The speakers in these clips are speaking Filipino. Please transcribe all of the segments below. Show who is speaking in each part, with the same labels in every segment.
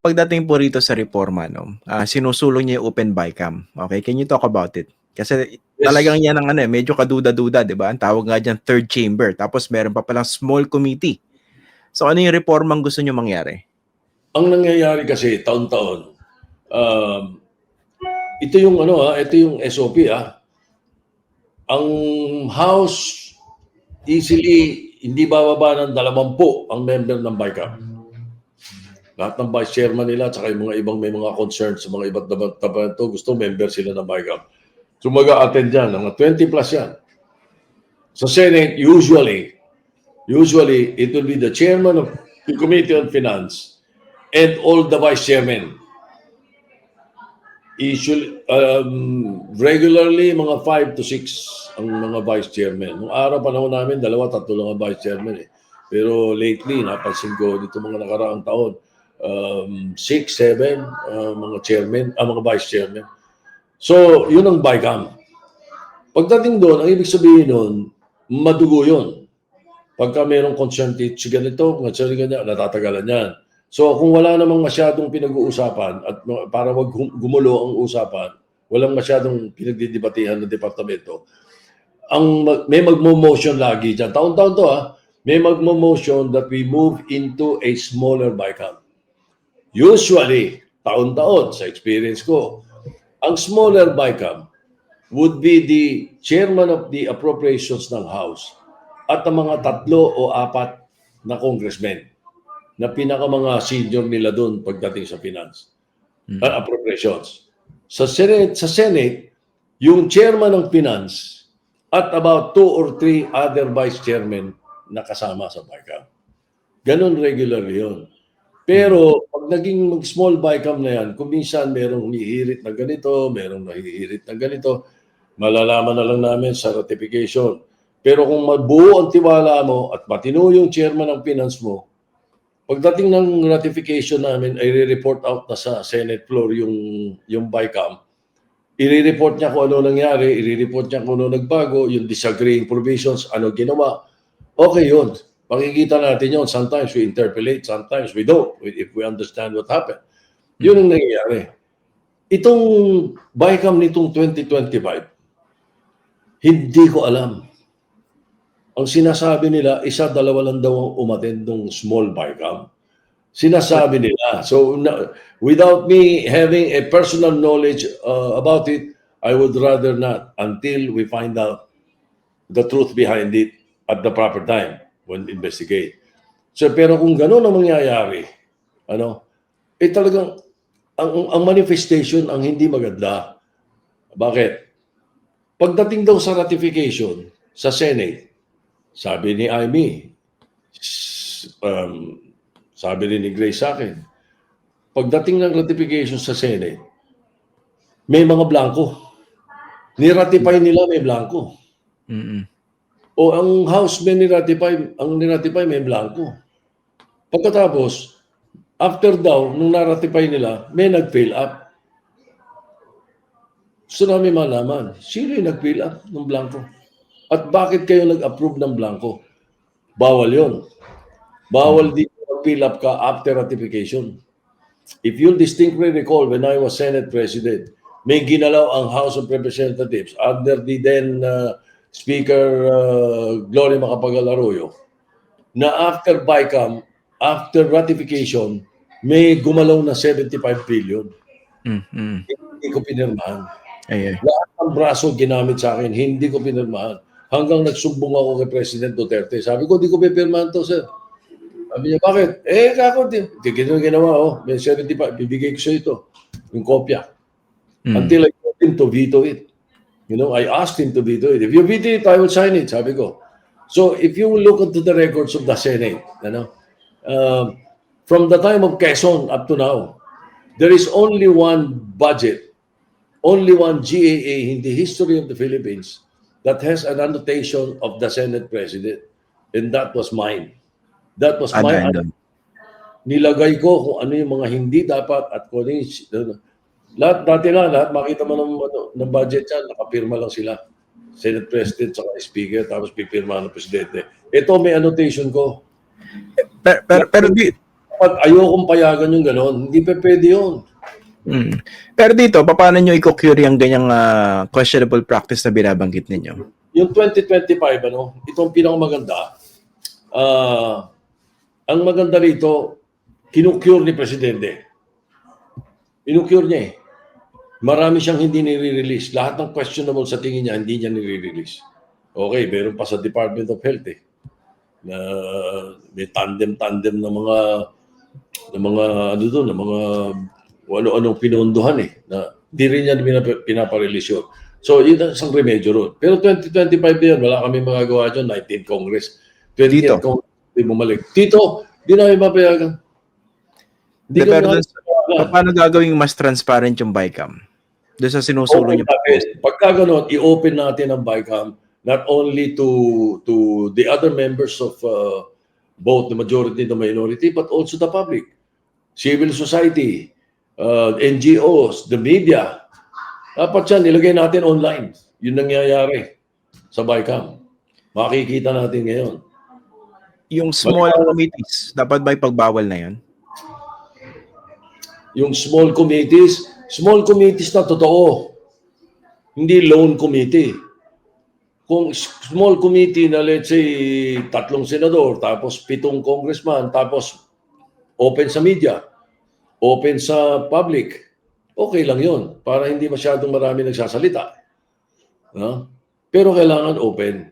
Speaker 1: pagdating po rito sa reforma, no, ah, sinusulong niya yung open bycam. Okay, can you talk about it? Kasi
Speaker 2: Yes.
Speaker 1: talagang yan ang ano, eh, medyo kaduda-duda, di ba? Ang tawag nga dyan, third chamber. Tapos meron pa palang small committee. So ano yung reformang gusto niyo mangyari?
Speaker 2: Ang nangyayari kasi taon-taon, um, ito yung ano ha, ito yung SOP ha. Ang House easily hindi bababa ng dalawampu ang member ng BICAM. Lahat ng vice chairman nila at saka yung mga ibang may mga concerns sa mga iba't ibang departamento gusto member sila ng BICAM. So mag-a-attend yan, mga 20 plus yan. Sa Senate, usually, usually it will be the chairman of the Committee on Finance and all the vice chairmen. Usually, um, regularly, mga 5 to 6 ang mga vice chairman. Nung araw panahon namin, dalawa, tatlo lang ang vice chairman eh. Pero lately, napansin ko dito mga nakaraang taon, um, 6, 7 uh, mga chairman, ah, mga vice chairman. So, yun ang BICAM. Pagdating doon, ang ibig sabihin nun, madugo yun. Pagka mayroong consent si ganito, concern ganyan, natatagalan yan. So kung wala namang masyadong pinag-uusapan at para wag gum- gumulo ang usapan, walang masyadong pinagdidebatihan ng departamento, ang may magmo-motion lagi dyan. Taon-taon to ha, may magmo-motion that we move into a smaller BICAM. Usually, taon-taon sa experience ko, ang smaller BICAM would be the chairman of the appropriations ng House at ang mga tatlo o apat na congressmen na pinaka mga senior nila doon pagdating sa finance
Speaker 1: Mm.
Speaker 2: uh, appropriations. Sa Senate, sa Senate, yung chairman ng finance at about two or three other vice chairmen na kasama sa BICAM. Ganon regular yun. Pero pag naging mag-small BICAM na yan, kung minsan merong humihirit na ganito, merong nahihirit na ganito, malalaman na lang namin sa ratification. Pero kung mabuo ang tiwala mo at matino yung chairman ng finance mo, pagdating ng ratification namin, ay re-report out na sa Senate floor yung, yung BICAM. I-report niya kung ano nangyari, i-report niya kung ano nagbago, yung disagreeing provisions, ano ginawa. Okay yun. Pakikita natin yun. Sometimes we interpolate, sometimes we don't, if we understand what happened. Yun ang nangyayari. Itong BICAM nitong 2025, hindi ko alam. Ang sinasabi nila, isa, dalawa lang daw ang umattend ng small BICAM. Sinasabi nila. So, na, without me having a personal knowledge uh, about it, I would rather not until we find out the truth behind it at the proper time when investigate. So, pero kung gano'n ang mangyayari, ano, eh talagang ang, ang manifestation ang hindi maganda. Bakit? Pagdating daw sa ratification sa Senate, sabi ni Amy, um, sabi rin ni Grace sa akin, pagdating ng ratification sa Senate, may mga blanco. Ni-ratify nila may blanco.
Speaker 1: Mm-mm.
Speaker 2: O ang House may ni-ratify, ang ni-ratify may blanco. Pagkatapos, after daw, nung na-ratify nila, may nag-fill up. Gusto namin malaman, sino yung nag-fill up ng blanco? At bakit kayo nag-approve ng blanco? Bawal yon. Bawal dito mag-fill up ka after ratification. If you'll distinctly recall, when I was Senate President, may ginalaw ang House of Representatives under the then uh, Speaker uh, Gloria Macapagal Arroyo na after BICAM, after ratification, may gumalaw na 75 billion.
Speaker 1: Mm-mm.
Speaker 2: Hindi ko pinirmahan.
Speaker 1: Ay, ay.
Speaker 2: Lahat ng braso ginamit sa akin, hindi ko pinirmahan. Hanggang nagsumbong ako kay President Duterte. Sabi ko, di ko pipirmahan to, sir. Sabi niya, bakit? Eh, kako, di. Di ginawa, oh. May 75, bibigay ko sa ito. Yung kopya.
Speaker 1: Mm.
Speaker 2: Until I got him to veto it. You know, I asked him to veto it. If you veto it, I will sign it, sabi ko. So, if you look into the records of the Senate, you know, um, from the time of Quezon up to now, there is only one budget, only one GAA in the history of the Philippines that has an annotation of the Senate President. And that was mine. That was
Speaker 1: Ano
Speaker 2: my
Speaker 1: yun doon?
Speaker 2: nilagay ko kung ano yung mga hindi dapat at kung ano yung, lahat, dati na, lahat makita mo ng, ano, ng budget yan, nakapirma lang sila. Senate President, saka Speaker, tapos pipirma ng Presidente. Ito may annotation ko.
Speaker 1: Pero, pero, pero di,
Speaker 2: dapat ayokong payagan yung gano'n. Hindi pa pwede yun.
Speaker 1: Mm. Pero dito, paano nyo i-cure yung ganyang ah, questionable practice na binabanggit ninyo?
Speaker 2: Yung 2025, ano, itong pinakamaganda, ah, ang maganda rito, kinukure ni Presidente. Kinukure niya eh. Marami siyang hindi nire-release. Lahat ng questionable sa tingin niya, hindi niya nire-release. Okay, meron pa sa Department of Health eh. Na may tandem-tandem ng mga ng mga ano doon, ng mga ano-anong pinondohan eh. Na hindi rin niya pinap- pinaparelease yun. So, yun ang isang remedyo ron. Pero 2025 na yun, wala kami magagawa dyan, 19th Congress. 20th
Speaker 1: Dito.
Speaker 2: Congress, hindi bumalik. Tito, di namin mapayagan. Hindi kami
Speaker 1: pero. Pa- Paano gagawing mas transparent yung BICAM? Doon sa sinusulong
Speaker 2: Open
Speaker 1: niyo.
Speaker 2: Pagka ganun, i-open natin ang BICAM not only to to the other members of uh, both the majority and the minority, but also the public, civil society, uh, NGOs, the media. Dapat yan, ilagay natin online. Yun nangyayari sa BICAM. Makikita natin ngayon.
Speaker 1: Yung small committees, dapat ba ipagbawal na yun?
Speaker 2: Yung small committees, small committees na totoo. Hindi lone committee. Kung small committee na let's say tatlong senador, tapos pitong congressman, tapos open sa media, open sa public, okay lang yun. Para hindi masyadong marami nagsasalita. No? Pero kailangan open.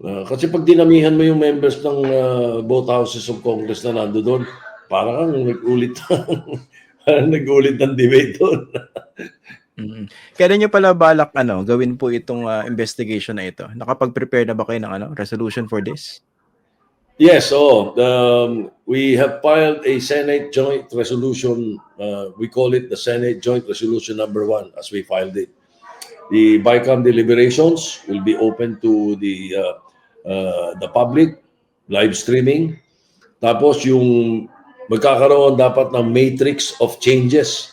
Speaker 2: Ah, kasi pag dinamihan mo yung members ng ah, both houses of Congress na nando doon, parang kang nag-ulit parang nag-ulit ng debate doon.
Speaker 1: Mm. Kailan nyo pala balak ano, gawin po itong ah, investigation na ito? Nakapag-prepare na ba kayo ng ano, resolution for this?
Speaker 2: Yes, oh, um, we have filed a Senate Joint Resolution. Uh, we call it the Senate Joint Resolution Number One, as we filed it. The BICAM deliberations will be open to the uh, uh, the public, live streaming. Tapos yung magkakaroon dapat ng matrix of changes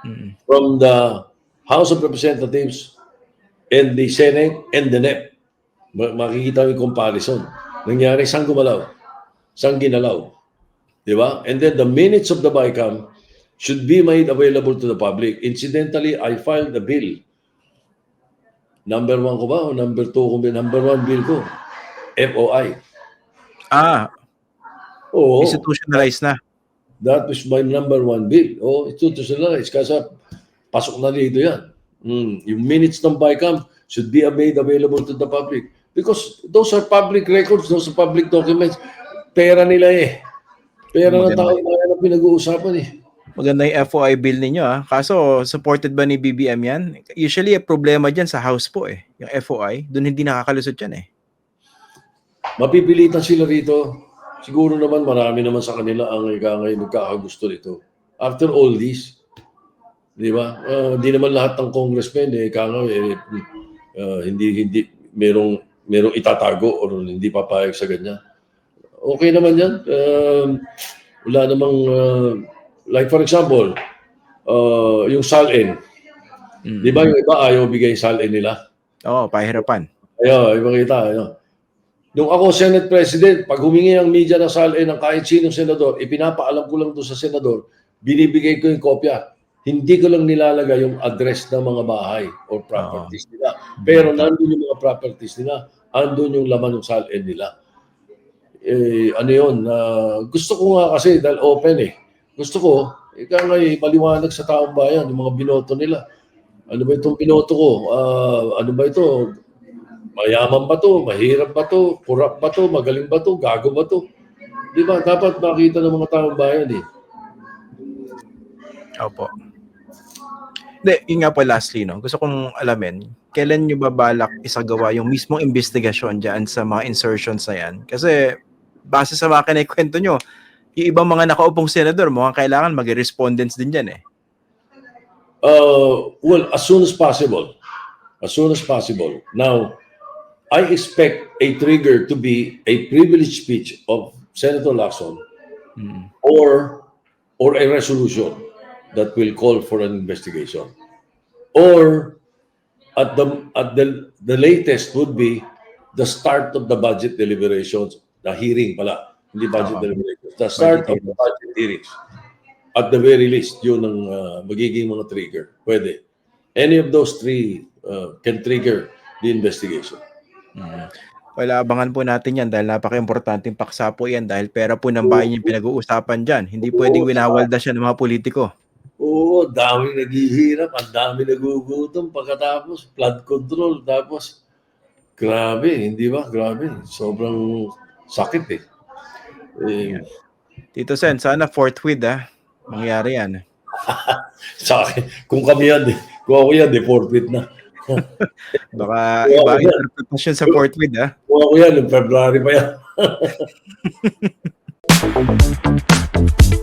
Speaker 1: Mm.
Speaker 2: from the House of Representatives and the Senate and the NEP. Ma- Makikita mo yung comparison. Nangyari, saan gumalaw? Saan ginalaw? Di ba? And then the minutes of the BICAM should be made available to the public. Incidentally, I filed a bill. Number one ko ba o number two ko? Number one bill ko. FOI.
Speaker 1: Ah,
Speaker 2: Oo.
Speaker 1: institutionalized na.
Speaker 2: That was my number one bill. Oh, institutionalized. Kasi pasok na dito yan. Mm, yung minutes ng BICAM should be made available to the public. Because those are public records, those are public documents. Pera nila eh. Pera ng tao ang pinag-uusapan eh.
Speaker 1: Maganda yung FOI bill ninyo ah. Kaso, supported ba ni BBM yan? Usually, yung problema dyan sa House po eh. Yung FOI, doon hindi nakakalusot yan eh.
Speaker 2: Mapipilitan sila rito. Siguro naman marami naman sa kanila ang ika ngayon magkakagusto nito. After all this, di ba? Hindi naman lahat ng congressmen eh, ika nga, eh, ah, hindi, hindi, merong, merong itatago o hindi papayag sa ganyan. Okay naman yan. Um, wala namang, ah, like for example, ah, yung SALN.
Speaker 1: Mm.
Speaker 2: Di ba yung iba ayaw bigay SALN nila?
Speaker 1: Oo, pahirapan.
Speaker 2: Ayo, ipakita. Ayo. Nung ako Senate President, pag humingi ang media ng SALN ng kahit sinong senador, ipinapaalam ko lang doon sa senador, binibigay ko yung kopya. Hindi ko lang nilalagay yung address ng mga bahay or properties nila. Pero nandun yung mga properties nila, andun yung laman ng SALN nila. Eh, ano yun, ah, gusto ko nga kasi dahil open eh. Gusto ko, ika nga eh, maliwanag sa taong bayan, yung mga binoto nila. Ano ba itong binoto ko? Ah, ano ba ito? Mayaman ba to? Mahirap ba to? Kurap ba to? Magaling ba to? Gago ba to? Di ba? Dapat makita ng mga taong bayan eh.
Speaker 1: Opo. Hindi, yun nga po lastly, no? gusto kong alamin, kailan nyo ba balak isagawa yung mismong investigasyon dyan sa mga insertions na yan? Kasi, base sa mga kinikwento nyo, yung ibang mga nakaupong senador, mukhang kailangan mag-respondents din dyan eh.
Speaker 2: Uh, well, as soon as possible. As soon as possible. Now, I expect a trigger to be a privileged speech of Senator Lacson
Speaker 1: Mm.
Speaker 2: or or a resolution that will call for an investigation. Or at the at the the latest would be the start of the budget deliberations, the hearing pala. Hindi budget
Speaker 1: Oo.
Speaker 2: deliberations. The start
Speaker 1: Budget
Speaker 2: of the budget hearings. At the very least, yun ang ah, magiging mga trigger. Pwede. Any of those three ah, can trigger the investigation.
Speaker 1: Mm. Wala, abangan po natin yan dahil napaka-importanting paksa po yan dahil pera po ng bayan yung pinag-uusapan dyan. Hindi pwedeng
Speaker 2: Oo,
Speaker 1: winawalda siya ng mga politiko.
Speaker 2: Oo, dami naghihirap, ang dami nagugutom pagkatapos flood control, tapos grabe, hindi ba? Grabe, sobrang sakit eh. eh
Speaker 1: Tito Sen, sana forthwith ah. Mangyari yan.
Speaker 2: sa akin, kung kami yan, eh, kung ako yan, eh, forfeit na.
Speaker 1: Baka
Speaker 2: Oo,
Speaker 1: iba interpretasyon sa ah.
Speaker 2: Kung ako yan, February pa yan.